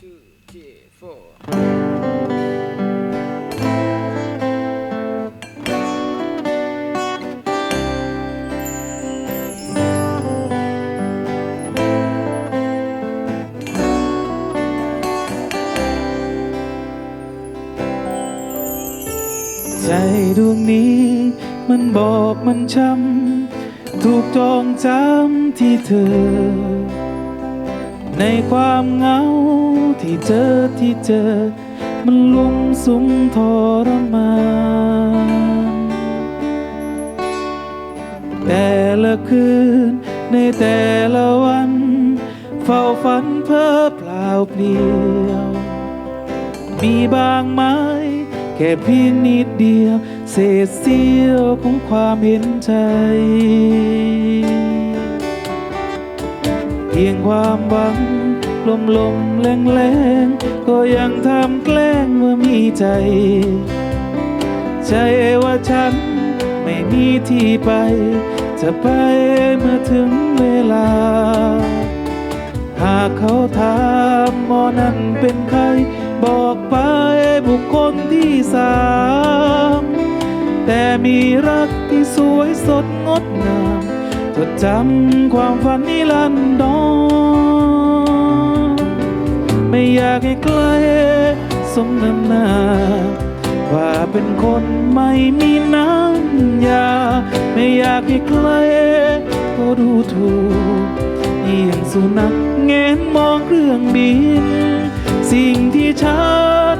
two, three, four. ใจดวงนี้มันบอกมันช้ำถูกจองจำที่เธอ ในความเหงา ที่เจอที่เจอ มันลุมสุมทรมานแต่ละคืนในแต่ละวัน เฝ้าฝันเพ้อเปล่าเปลี่ยว มีบางไหมแค่เพียงนิดเดียว เศษเสี้ยวของความเห็นใจ เพียงความหวัง ลมลมแรงแรงก็ยังทำแกล้งเมื่อมีใจ ใจว่าฉันไม่มีที่ไป จะไปเมื่อถึงเวลา หากเขาถามหมอนั้นเป็นใคร บอกไปบุคคลที่สามแต่มีรักที่สวยสดงดงามจดจำความฝันนิรันดรไม่ อยากให้ใกล้สมน้ำหน้า ว่าเป็นคนไม่มีน้ำยา ไม่อยากให้ใครก็ดูถูกอย่งสุนัขแงนมองเครื่องบิน สิ่งที่ฉัน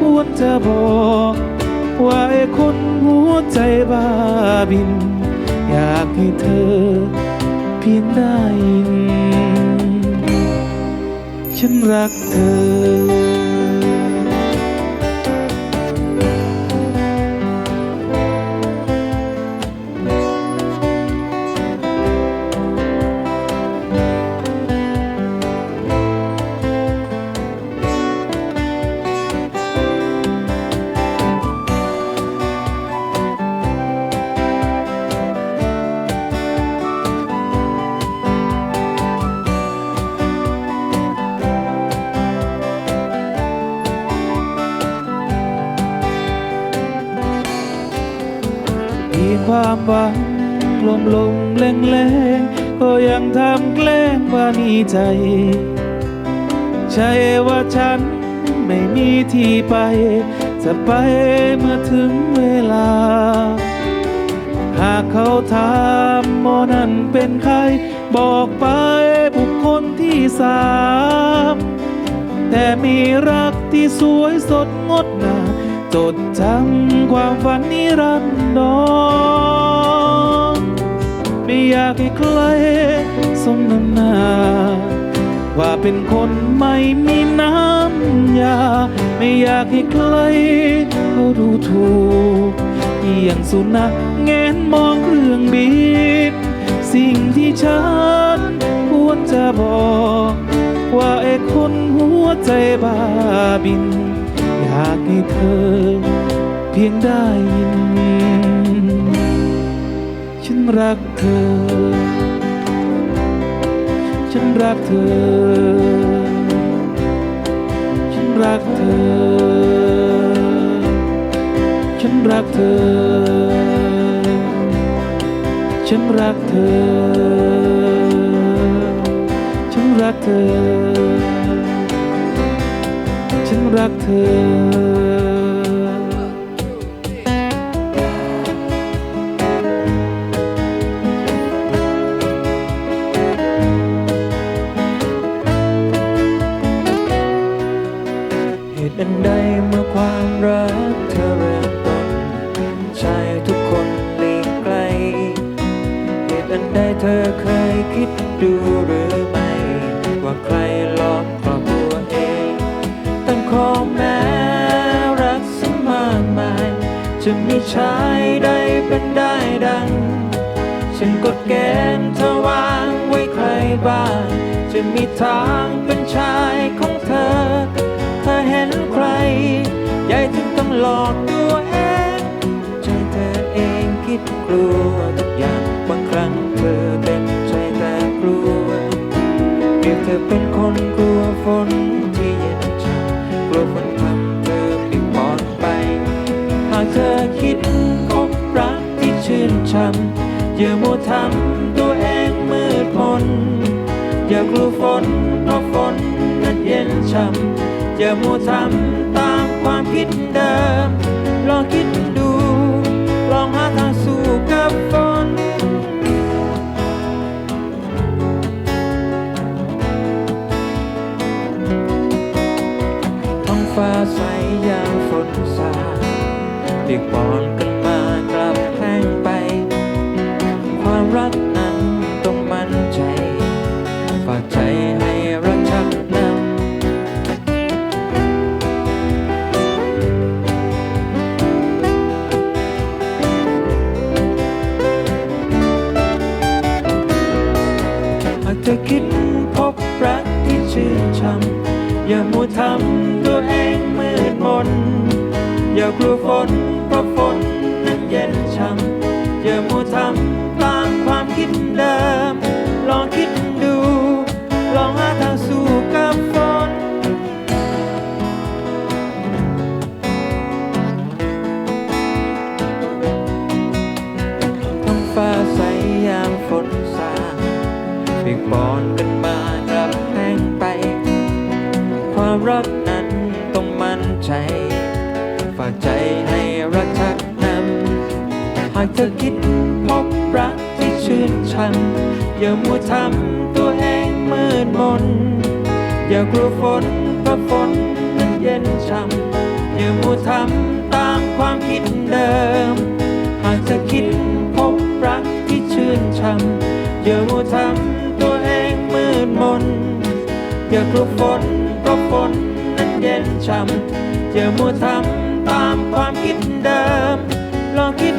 ควรจะบอกว่าไอ้คนหัวใจบ้าบิน อยากให้เธอเพียงได้ยิน ฉันรักเธอ ความหวังลมลมแรงแรงก็ยังทำแกล้งว่ามีใจ ใช่ว่าฉันไม่มีที่ไป จะไปเมื่อถึงเวลา หากเขาถามหมอนั้นเป็นใคร บอกไปบุคคลที่สาม แต่มีรักที่สวยสดงดงาม จดจำความฝันนิรันดรไม่อยากให้ใครสมน้ำหน้า ว่าเป็นคนไม่มีน้ำยา ไม่อยากให้ใครเขาดูถูกอย่างสุนัขแงนมองเครื่องบินสิ่งที่ฉันควรจะบอก ว่าไอ้คนหัวใจบ้าบิน อยากให้เธอ เพียงได้ยิน ฉันรักเธอ ฉันรักเธอ ฉันรักเธอ ฉันรักเธอ ฉันรักเธอ ฉันรักเธอ รักเธอเหตุอันใดเมื่อความรักเธอเริ่มต้นชายทุกคนหลีกไกล เหตุอันใดเธอเคยคิดดูหรือไม่ ว่าใคร จะมีชายใดเป็นได้ดัง ฉันกดเกมเธอวางไว้ใครบ้าง จะมีทางเป็นชายของเธอ เธอเห็นใคร ใหญ่ถึงต้องหลอกตัวเอง ใจเธอเองคิดกลัวำอย่ามัวทำตัวเองมืดมนอย่ากลัวฝนเพราะฝนนั้นเย็นช่ำอย่ามัวทำตามความคิดเดิม ลองคิดดู ลองหาทางสู้กับฝนท้องฟ้าใสยามฝนสาเปียกปอนำตัวเองมืดมนอย่ากลัวฝน รักนั้นต้องมั่นใจ ฝากใจให้รักชักนำหากเธอคิดพบรักที่ชื่นชังอย่ามัวทำตัวเองมืดมน อย่ากลัวฝนเพราะฝนนั้นเย็นช่ำอย่ามัวทำตามความคิดเดิม หากเธอคิดพบรักที่ชื่นชังอย่ามัวทำตัวเองมืดมน อย่ากลัวฝน ก็ฝนนั้นเย็นช่ำเจอมัวทำตามความคิดเดิม ลองคิด